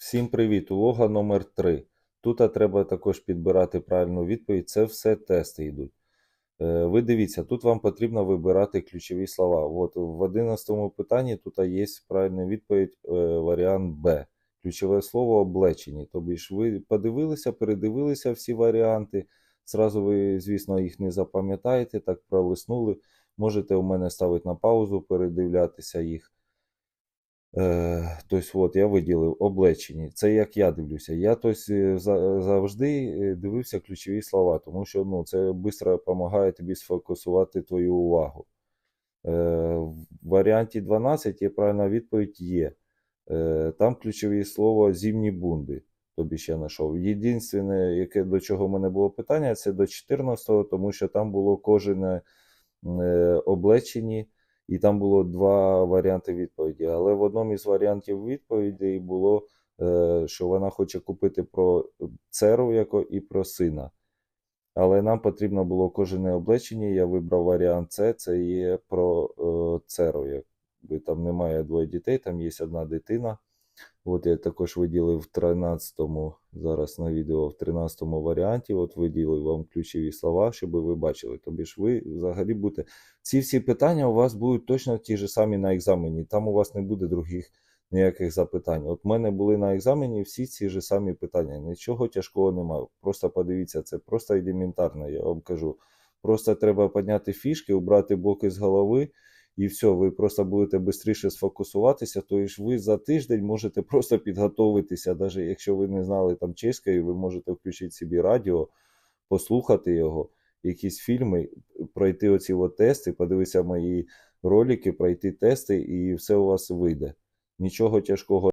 Всім привіт! Улога номер 3 Тут треба також підбирати правильну відповідь. Це все тести йдуть. Е, Ви дивіться, тут вам потрібно вибирати ключові слова. От в 11 питанні тут є правильна відповідь, е, варіант Б. Ключове слово облечені. Тобто ви подивилися, передивилися всі варіанти. Зразу ви, звісно, їх не запам'ятаєте, так пролиснули. Можете у мене ставити на паузу, передивлятися їх. Е, тобто, от я виділив облечені. Це як я дивлюся. Я тобто, е, завжди е, дивився ключові слова, тому що ну, це швидко допомагає тобі сфокусувати твою увагу. В варіанті 12 є правильна відповідь є. Там ключові слова зимні бунди. Тобі ще знайшов. Єдине, яке до чого в мене було питання, це до 14-го, тому що там було кожне облечені. І там було два варіанти відповіді. Але в одному із варіантів відповіді було, е, що вона хоче купити про церу яко і про сина. Але нам потрібно було кожне облечення. Я вибрав варіант С, це є про е, церу. Якби там немає двоє дітей, там є одна дитина. От я також виділив в 13-му, зараз на відео в 13-му варіанті, от виділив вам ключові слова, щоб ви бачили. Тобі ж ви взагалі будете. Ці всі питання у вас будуть точно ті ж самі на екзамені. Там у вас не буде других ніяких запитань. От в мене були на екзамені всі ці ж самі питання. Нічого тяжкого немає. Просто подивіться, це просто елементарно, я вам кажу. Просто треба підняти фішки, убрати блоки з голови. І все, ви просто будете швидше сфокусуватися, то ж ви за тиждень можете просто підготовитися, навіть якщо ви не знали там чеської, ви можете включити собі радіо, послухати його, якісь фільми, пройти оці от тести, подивитися мої ролики, пройти тести, і все у вас вийде. Нічого тяжкого